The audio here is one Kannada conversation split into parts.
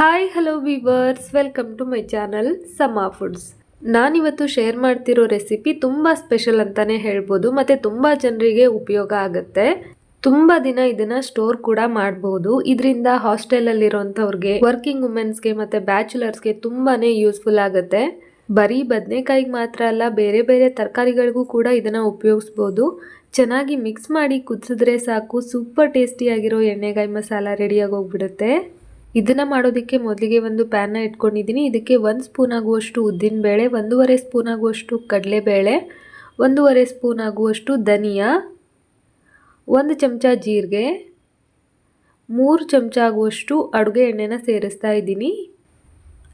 Hi hello viewers welcome to my channel Sama foods ನಾನಿವತ್ತು ಶೇರ್ ಮಾಡ್ತಿರೋ ರೆಸಿಪಿ ತುಂಬ ಸ್ಪೆಷಲ್ ಅಂತಲೇ ಹೇಳ್ಬೋದು, ಮತ್ತು ತುಂಬ ಜನರಿಗೆ ಉಪಯೋಗ ಆಗುತ್ತೆ. ತುಂಬ ದಿನ ಇದನ್ನ ಸ್ಟೋರ್ ಕೂಡ ಮಾಡಬಹುದು ಇದರಿಂದ ಹಾಸ್ಟೆಲಲ್ಲಿರೋಂಥವ್ರಿಗೆ ವರ್ಕಿಂಗ್ ವುಮೆನ್ಸ್ಗೆ ಮತ್ತು ಬ್ಯಾಚುಲರ್ಸ್ಗೆ ತುಂಬಾ ಯೂಸ್ಫುಲ್ ಆಗುತ್ತೆ. ಬರೀ ಬದನೆಕಾಯಿಗೆ ಮಾತ್ರ ಅಲ್ಲ, ಬೇರೆ ಬೇರೆ ತರಕಾರಿಗಳಿಗೂ ಕೂಡ ಇದನ್ನು ಉಪಯೋಗಿಸ್ಬೋದು. ಚೆನ್ನಾಗಿ ಮಿಕ್ಸ್ ಮಾಡಿ ಕುದಿಸಿದ್ರೆ ಸಾಕು ಸೂಪರ್ ಟೇಸ್ಟಿಯಾಗಿರೋ ಎಣ್ಣೆಗಾಯಿ ಮಸಾಲ ರೆಡಿಯಾಗಿ ಹೋಗ್ಬಿಡುತ್ತೆ. ಇದನ್ನು ಮಾಡೋದಕ್ಕೆ ಮೊದಲಿಗೆ ಒಂದು ಪ್ಯಾನ್ನ ಇಟ್ಕೊಂಡಿದ್ದೀನಿ. ಇದಕ್ಕೆ ಒಂದು ಸ್ಪೂನ್ ಆಗುವಷ್ಟು ಉದ್ದಿನಬೇಳೆ ಒಂದೂವರೆ ಸ್ಪೂನ್ ಆಗುವಷ್ಟು ಕಡಲೆಬೇಳೆ, ಒಂದೂವರೆ ಸ್ಪೂನ್ ಆಗುವಷ್ಟು ಧನಿಯಾ, ಒಂದು ಚಮಚ ಜೀರಿಗೆ, ಮೂರು ಚಮಚ ಆಗುವಷ್ಟು ಅಡುಗೆ ಎಣ್ಣೆನ ಸೇರಿಸ್ತಾ ಇದ್ದೀನಿ.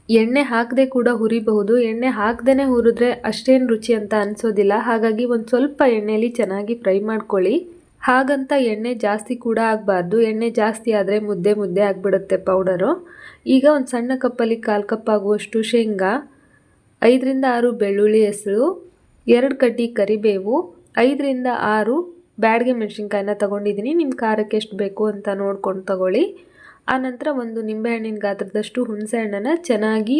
ಎಣ್ಣೆ ಹಾಕದೆ ಕೂಡ ಹುರಿಬಹುದು. ಎಣ್ಣೆ ಹಾಕ್ದೇ ಹುರಿದ್ರೆ ಅಷ್ಟೇನು ರುಚಿ ಅಂತ ಅನಿಸೋದಿಲ್ಲ. ಹಾಗಾಗಿ ಒಂದು ಸ್ವಲ್ಪ ಎಣ್ಣೆಯಲ್ಲಿ ಚೆನ್ನಾಗಿ ಫ್ರೈ ಮಾಡ್ಕೊಳ್ಳಿ. ಹಾಗಂತ ಎಣ್ಣೆ ಜಾಸ್ತಿ ಕೂಡ ಆಗಬಾರ್ದು. ಎಣ್ಣೆ ಜಾಸ್ತಿ ಆದರೆ ಮುದ್ದೆ ಮುದ್ದೆ ಆಗಿಬಿಡುತ್ತೆ ಪೌಡರು. ಈಗ ಒಂದು ಸಣ್ಣ ಕಪ್ಪಲ್ಲಿ ಕಾಲು ಕಪ್ ಆಗುವಷ್ಟು ಶೇಂಗಾ, ಐದರಿಂದ ಆರು ಬೆಳ್ಳುಳ್ಳಿ ಹೆಸರು, ಎರಡು ಕಡ್ಡಿ ಕರಿಬೇವು, ಐದರಿಂದ ಆರು ಬ್ಯಾಡ್ಗೆ ಮೆಣಸಿನ್ಕಾಯನ್ನ ತೊಗೊಂಡಿದ್ದೀನಿ. ನಿಮ್ಮ ಖಾರಕ್ಕೆ ಎಷ್ಟು ಬೇಕು ಅಂತ ನೋಡ್ಕೊಂಡು ತಗೊಳ್ಳಿ. ಆನಂತರ ಒಂದು ನಿಂಬೆಹಣ್ಣಿನ ಗಾತ್ರದಷ್ಟು ಹುಣಸೆ ಹಣ್ಣನ್ನು ಚೆನ್ನಾಗಿ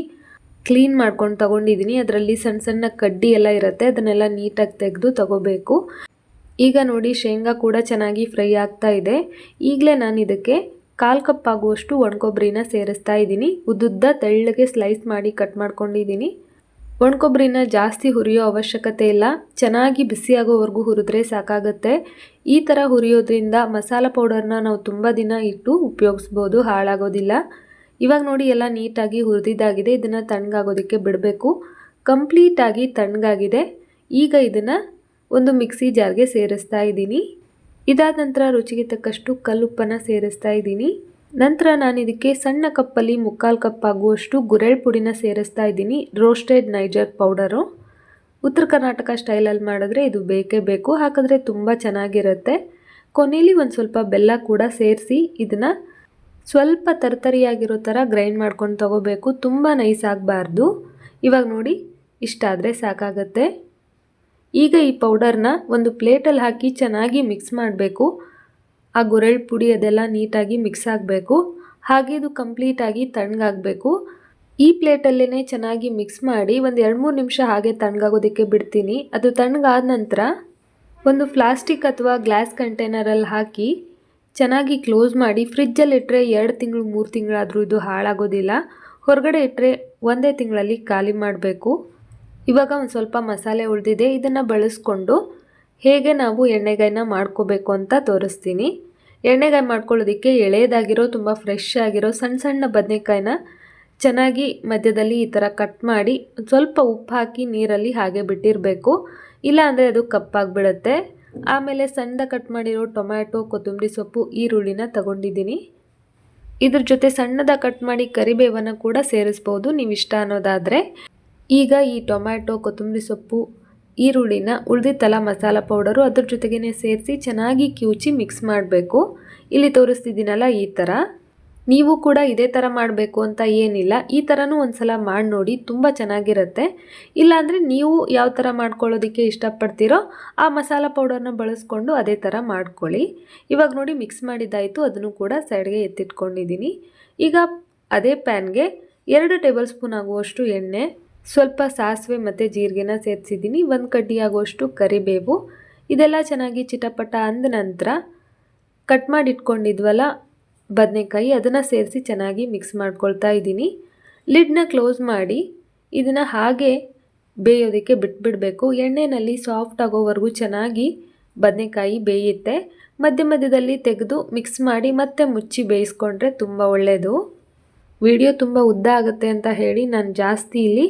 ಕ್ಲೀನ್ ಮಾಡ್ಕೊಂಡು ತೊಗೊಂಡಿದ್ದೀನಿ. ಅದರಲ್ಲಿ ಸಣ್ಣ ಸಣ್ಣ ಕಡ್ಡಿ ಎಲ್ಲ ಇರುತ್ತೆ. ಅದನ್ನೆಲ್ಲ ನೀಟಾಗಿ ತೆಗೆದು ತಗೋಬೇಕು. ಈಗ ನೋಡಿ ಶೇಂಗಾ ಕೂಡ ಚೆನ್ನಾಗಿ ಫ್ರೈ ಆಗ್ತಾ ಇದೆ. ಈಗಲೇ ನಾನು ಇದಕ್ಕೆ ಕಾಲು ಕಪ್ ಆಗುವಷ್ಟು ಒಣಕೊಬ್ಬರಿನ ಸೇರಿಸ್ತಾ ಇದ್ದೀನಿ. ಉದ್ದುದ್ದ ತೆಳ್ಳಗೆ ಸ್ಲೈಸ್ ಮಾಡಿ ಕಟ್ ಮಾಡ್ಕೊಂಡಿದ್ದೀನಿ. ಒಣಕೊಬ್ಬರಿನ ಜಾಸ್ತಿ ಹುರಿಯೋ ಅವಶ್ಯಕತೆ ಇಲ್ಲ. ಚೆನ್ನಾಗಿ ಬಿಸಿಯಾಗೋವರೆಗೂ ಹುರಿದ್ರೆ ಸಾಕಾಗುತ್ತೆ. ಈ ಥರ ಹುರಿಯೋದ್ರಿಂದ ಮಸಾಲ ಪೌಡರ್ನ ನಾವು ತುಂಬ ದಿನ ಇಟ್ಟು ಉಪಯೋಗಿಸ್ಬೋದು, ಹಾಳಾಗೋದಿಲ್ಲ. ಇವಾಗ ನೋಡಿ ಎಲ್ಲ ನೀಟಾಗಿ ಹುರಿದಿದ್ದಾಗಿದೆ. ಇದನ್ನು ತಣ್ಣಗಾಗೋದಕ್ಕೆ ಬಿಡಬೇಕು. ಕಂಪ್ಲೀಟಾಗಿ ತಣ್ಣಗಾಗಿದೆ. ಈಗ ಇದನ್ನು ಒಂದು ಮಿಕ್ಸಿ ಜಾರ್ಗೆ ಸೇರಿಸ್ತಾ ಇದ್ದೀನಿ. ಇದಾದ ನಂತರ ರುಚಿಗೆ ತಕ್ಕಷ್ಟು ಕಲ್ಲುಪ್ಪನ್ನು ಸೇರಿಸ್ತಾ ಇದ್ದೀನಿ. ನಂತರ ನಾನು ಇದಕ್ಕೆ ಸಣ್ಣ ಕಪ್ಪಲ್ಲಿ ಮುಕ್ಕಾಲು ಕಪ್ ಆಗುವಷ್ಟು ಗುರೆಳ್ ಪುಡಿನ ಸೇರಿಸ್ತಾ ಇದ್ದೀನಿ. Roasted niger powder. Uttara Karnataka ಸ್ಟೈಲಲ್ಲಿ ಮಾಡಿದ್ರೆ ಇದು ಬೇಕೇ ಬೇಕು. ಹಾಕಿದ್ರೆ ತುಂಬ ಚೆನ್ನಾಗಿರುತ್ತೆ. ಕೊನೆಯಲ್ಲಿ ಒಂದು ಸ್ವಲ್ಪ ಬೆಲ್ಲ ಕೂಡ ಸೇರಿಸಿ ಇದನ್ನು ಸ್ವಲ್ಪ ತರತರಿಯಾಗಿರೋ ಥರ ಗ್ರೈಂಡ್ ಮಾಡ್ಕೊಂಡು ತಗೋಬೇಕು. ತುಂಬ ನೈಸ್ ಆಗಬಾರ್ದು. ಇವಾಗ ನೋಡಿ, ಇಷ್ಟಾದರೆ ಸಾಕಾಗತ್ತೆ. ಈಗ ಈ ಪೌಡರ್ನ ಒಂದು ಪ್ಲೇಟಲ್ಲಿ ಹಾಕಿ ಚೆನ್ನಾಗಿ ಮಿಕ್ಸ್ ಮಾಡಬೇಕು. ಆ ಗುರೆಳ್ ಪುಡಿ ಅದೆಲ್ಲ ನೀಟಾಗಿ ಮಿಕ್ಸ್ ಆಗಬೇಕು. ಹಾಗೆ ಇದು ಕಂಪ್ಲೀಟಾಗಿ ತಣ್ಣಗಾಗಬೇಕು. ಈ ಪ್ಲೇಟಲ್ಲೇ ಚೆನ್ನಾಗಿ ಮಿಕ್ಸ್ ಮಾಡಿ ಒಂದು ಎರಡು ಮೂರು ನಿಮಿಷ ಹಾಗೆ ತಣ್ಣಗಾಗೋದಕ್ಕೆ ಬಿಡ್ತೀನಿ. ಅದು ತಣ್ಣಗಾದ ನಂತರ ಒಂದು ಪ್ಲಾಸ್ಟಿಕ್ ಅಥವಾ ಗ್ಲಾಸ್ ಕಂಟೈನರಲ್ಲಿ ಹಾಕಿ ಚೆನ್ನಾಗಿ ಕ್ಲೋಸ್ ಮಾಡಿ ಫ್ರಿಜ್ಜಲ್ಲಿ ಇಟ್ಟರೆ ಎರಡು ತಿಂಗಳು, ಮೂರು ತಿಂಗಳಾದರೂ ಇದು ಹಾಳಾಗೋದಿಲ್ಲ. ಹೊರಗಡೆ ಇಟ್ಟರೆ ಒಂದೇ ತಿಂಗಳಲ್ಲಿ ಖಾಲಿ ಮಾಡಬೇಕು. ಇವಾಗ ಒಂದು ಸ್ವಲ್ಪ ಮಸಾಲೆ ಉಳಿದಿದೆ, ಇದನ್ನು ಬಳಸ್ಕೊಂಡು ಹೇಗೆ ನಾವು ಎಣ್ಣೆಗಾಯಿನ ಮಾಡ್ಕೋಬೇಕು ಅಂತ ತೋರಿಸ್ತೀನಿ. ಎಣ್ಣೆಗಾಯಿ ಮಾಡ್ಕೊಳ್ಳೋದಕ್ಕೆ ಎಳೆಯದಾಗಿರೋ, ತುಂಬ ಫ್ರೆಶ್ ಆಗಿರೋ ಸಣ್ಣ ಸಣ್ಣ ಬದನೆಕಾಯಿನ ಚೆನ್ನಾಗಿ ಮಧ್ಯದಲ್ಲಿ ಈ ಥರ ಕಟ್ ಮಾಡಿ ಸ್ವಲ್ಪ ಉಪ್ಪು ಹಾಕಿ ನೀರಲ್ಲಿ ಹಾಗೆ ಬಿಟ್ಟಿರಬೇಕು. ಇಲ್ಲ ಅಂದರೆ ಅದು ಕಪ್ಪಾಗಿಬಿಡುತ್ತೆ ಆಮೇಲೆ ಸಣ್ಣ ಕಟ್ ಮಾಡಿರೋ ಟೊಮ್ಯಾಟೊ, ಕೊತ್ತಂಬರಿ ಸೊಪ್ಪು, ಈರುಳ್ಳಿನ ತಗೊಂಡಿದ್ದೀನಿ. ಇದ್ರ ಜೊತೆ ಸಣ್ಣದ ಕಟ್ ಮಾಡಿ ಕರಿಬೇವನ್ನು ಕೂಡ ಸೇರಿಸ್ಬೋದು ನೀವು ಇಷ್ಟ ಅನ್ನೋದಾದರೆ. ಈಗ ಈ ಟೊಮ್ಯಾಟೊ, ಕೊತ್ತಂಬರಿ ಸೊಪ್ಪು, ಈರುಳ್ಳಿನ ಉಳಿದಿತ್ತಲ್ಲ ಮಸಾಲ ಪೌಡರು ಅದ್ರ ಜೊತೆಗೇ ಸೇರಿಸಿ ಚೆನ್ನಾಗಿ ಕಿವುಚಿ ಮಿಕ್ಸ್ ಮಾಡಬೇಕು. ಇಲ್ಲಿ ತೋರಿಸ್ತಿದ್ದೀನಲ್ಲ ಈ ಥರ ನೀವು ಕೂಡ ಇದೇ ಥರ ಮಾಡಬೇಕು ಅಂತ ಏನಿಲ್ಲ. ಈ ಥರನೂ ಒಂದು ಸಲ ಮಾಡಿ ನೋಡಿ, ತುಂಬ ಚೆನ್ನಾಗಿರುತ್ತೆ. ಇಲ್ಲಾಂದರೆ ನೀವು ಯಾವ ಥರ ಮಾಡ್ಕೊಳ್ಳೋದಕ್ಕೆ ಇಷ್ಟಪಡ್ತೀರೋ ಆ ಮಸಾಲ ಪೌಡರ್ನ ಬಳಸ್ಕೊಂಡು ಅದೇ ಥರ ಮಾಡ್ಕೊಳ್ಳಿ. ಇವಾಗ ನೋಡಿ ಮಿಕ್ಸ್ ಮಾಡಿದ್ದಾಯಿತು, ಅದನ್ನು ಕೂಡ ಸೈಡ್ಗೆ ಎತ್ತಿಟ್ಕೊಂಡಿದ್ದೀನಿ. ಈಗ ಅದೇ ಪ್ಯಾನ್ಗೆ ಎರಡು ಟೇಬಲ್ ಸ್ಪೂನ್ ಆಗುವಷ್ಟು ಎಣ್ಣೆ ಸ್ವಲ್ಪ ಸಾಸಿವೆ ಮತ್ತು ಜೀರಿಗೆನ ಸೇರಿಸಿದ್ದೀನಿ. ಒಂದು ಕಡ್ಡಿ ಆಗುವಷ್ಟು ಕರಿಬೇವು. ಇದೆಲ್ಲ ಚೆನ್ನಾಗಿ ಚಿಟಪಟ ಅಂದ ನಂತರ ಕಟ್ ಮಾಡಿ ಇಟ್ಕೊಂಡಿದ್ವಲ್ಲ ಬದನೆಕಾಯಿ, ಅದನ್ನು ಸೇರಿಸಿ ಚೆನ್ನಾಗಿ ಮಿಕ್ಸ್ ಮಾಡ್ಕೊಳ್ತಾ ಇದ್ದೀನಿ. ಲಿಡ್ನ ಕ್ಲೋಸ್ ಮಾಡಿ ಇದನ್ನು ಹಾಗೆ ಬೇಯೋದಕ್ಕೆ ಬಿಟ್ಬಿಡಬೇಕು. ಎಣ್ಣೆಯಲ್ಲಿ ಸಾಫ್ಟ್ ಆಗೋವರೆಗೂ ಚೆನ್ನಾಗಿ ಬದನೆಕಾಯಿ ಬೇಯುತ್ತೆ. ಮಧ್ಯ ಮಧ್ಯದಲ್ಲಿ ತೆಗೆದು ಮಿಕ್ಸ್ ಮಾಡಿ ಮತ್ತೆ ಮುಚ್ಚಿ ಬೇಯಿಸ್ಕೊಂಡ್ರೆ ತುಂಬ ಒಳ್ಳೆಯದು ವಿಡಿಯೋ ತುಂಬ ಉದ್ದ ಆಗುತ್ತೆ ಅಂತ ಹೇಳಿ ನಾನು ಜಾಸ್ತಿ ಇಲ್ಲಿ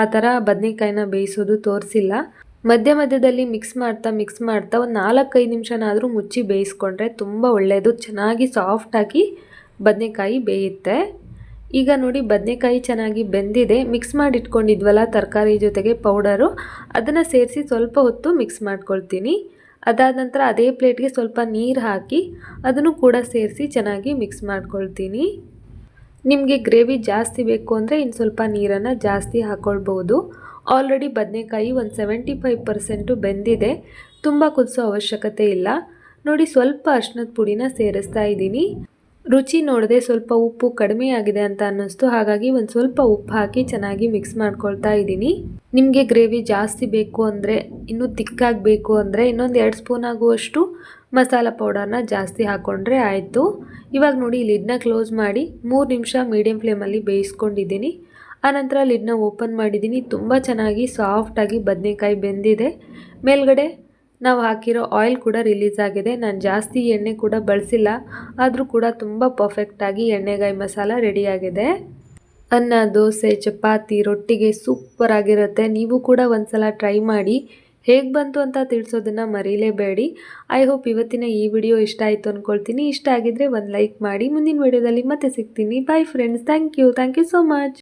ಆ ಥರ ಬದನೆಕಾಯಿನ ಬೇಯಿಸೋದು ತೋರಿಸಿಲ್ಲ. ಮಧ್ಯ ಮಧ್ಯದಲ್ಲಿ ಮಿಕ್ಸ್ ಮಾಡ್ತಾ ಮಿಕ್ಸ್ ಮಾಡ್ತಾ ಒಂದು ನಾಲ್ಕೈದು ನಿಮಿಷನಾದರೂ ಮುಚ್ಚಿ ಬೇಯಿಸ್ಕೊಂಡ್ರೆ ತುಂಬ ಒಳ್ಳೆಯದು ಚೆನ್ನಾಗಿ ಸಾಫ್ಟಾಗಿ ಬದನೆಕಾಯಿ ಬೇಯುತ್ತೆ. ಈಗ ನೋಡಿ ಬದನೆಕಾಯಿ ಚೆನ್ನಾಗಿ ಬೆಂದಿದೆ. ಮಿಕ್ಸ್ ಮಾಡಿ ಇಟ್ಕೊಂಡಿದ್ವಲ್ಲ ತರಕಾರಿ ಜೊತೆಗೆ ಪೌಡರು ಅದನ್ನು ಸೇರಿಸಿ ಸ್ವಲ್ಪ ಹೊತ್ತು ಮಿಕ್ಸ್ ಮಾಡ್ಕೊಳ್ತೀನಿ. ಅದಾದ ನಂತರ ಅದೇ ಪ್ಲೇಟ್ಗೆ ಸ್ವಲ್ಪ ನೀರು ಹಾಕಿ ಅದನ್ನು ಕೂಡ ಸೇರಿಸಿ ಚೆನ್ನಾಗಿ ಮಿಕ್ಸ್ ಮಾಡ್ಕೊಳ್ತೀನಿ. ನಿಮಗೆ ಗ್ರೇವಿ ಜಾಸ್ತಿ ಬೇಕು ಅಂದರೆ ಇನ್ನು ಸ್ವಲ್ಪ ನೀರನ್ನು ಜಾಸ್ತಿ ಹಾಕ್ಕೊಳ್ಬೋದು ಆಲ್ರೆಡಿ ಬದನೆಕಾಯಿ ಒಂದು ಸೆವೆಂಟಿ ಫೈವ್ ಪರ್ಸೆಂಟು ಬೆಂದಿದೆ. ತುಂಬ ಕುದಿಸೋ ಅವಶ್ಯಕತೆ ಇಲ್ಲ. ನೋಡಿ, ಸ್ವಲ್ಪ ಅರ್ಶಿನದ ಪುಡಿನ ಸೇರಿಸ್ತಾ ಇದ್ದೀನಿ. ರುಚಿ ನೋಡದೆ ಸ್ವಲ್ಪ ಉಪ್ಪು ಕಡಿಮೆ ಆಗಿದೆ ಅಂತ ಅನ್ನಿಸ್ತು. ಹಾಗಾಗಿ ಒಂದು ಸ್ವಲ್ಪ ಉಪ್ಪು ಹಾಕಿ ಚೆನ್ನಾಗಿ ಮಿಕ್ಸ್ ಮಾಡ್ಕೊಳ್ತಾ ಇದ್ದೀನಿ. ನಿಮಗೆ ಗ್ರೇವಿ ಜಾಸ್ತಿ ಬೇಕು ಅಂದರೆ, ಇನ್ನೂ ತಿಕ್ಕಾಗಬೇಕು ಅಂದರೆ ಇನ್ನೊಂದು ಎರಡು ಸ್ಪೂನ್ ಆಗುವಷ್ಟು ಮಸಾಲ ಪೌಡರ್ನ ಜಾಸ್ತಿ ಹಾಕ್ಕೊಂಡ್ರೆ ಆಯಿತು. ಇವಾಗ ನೋಡಿ, ಲಿಡ್ನ ಕ್ಲೋಸ್ ಮಾಡಿ ಮೂರು ನಿಮಿಷ ಮೀಡಿಯಂ ಫ್ಲೇಮಲ್ಲಿ ಬೇಯಿಸ್ಕೊಂಡಿದ್ದೀನಿ. ಆನಂತರ ಲಿಡ್ನ ಓಪನ್ ಮಾಡಿದ್ದೀನಿ. ತುಂಬ ಚೆನ್ನಾಗಿ ಸಾಫ್ಟಾಗಿ ಬದನೆಕಾಯಿ ಬೆಂದಿದೆ. ಮೇಲ್ಗಡೆ ನಾವು ಹಾಕಿರೋ ಆಯಿಲ್ ಕೂಡ ರಿಲೀಸ್ ಆಗಿದೆ. ನಾನು ಜಾಸ್ತಿ ಎಣ್ಣೆ ಕೂಡ ಬಳಸಿಲ್ಲ. ಆದರೂ ಕೂಡ ತುಂಬ ಪರ್ಫೆಕ್ಟಾಗಿ ಎಣ್ಣೆಗಾಯಿ ಮಸಾಲ ರೆಡಿಯಾಗಿದೆ ಅನ್ನ, ದೋಸೆ, ಚಪಾತಿ, ರೊಟ್ಟಿಗೆ ಸೂಪರ್ ಆಗಿರುತ್ತೆ. ನೀವು ಕೂಡ ಒಂದು ಸಲ ಟ್ರೈ ಮಾಡಿ. ಹೇಗೆ ಬಂತು ಅಂತ ತಿಳಿಸೋದನ್ನು ಮರೀಲೇಬೇಡಿ. ಐ ಹೋಪ್ ಇವತ್ತಿನ ಈ ವಿಡಿಯೋ ಇಷ್ಟ ಆಯಿತು ಅಂದ್ಕೊಳ್ತೀನಿ ಇಷ್ಟ ಆಗಿದ್ರೆ ಒಂದು ಲೈಕ್ ಮಾಡಿ ಮುಂದಿನ ವಿಡಿಯೋದಲ್ಲಿ ಮತ್ತೆ ಸಿಗ್ತೀನಿ. Bye friends thank you thank you so much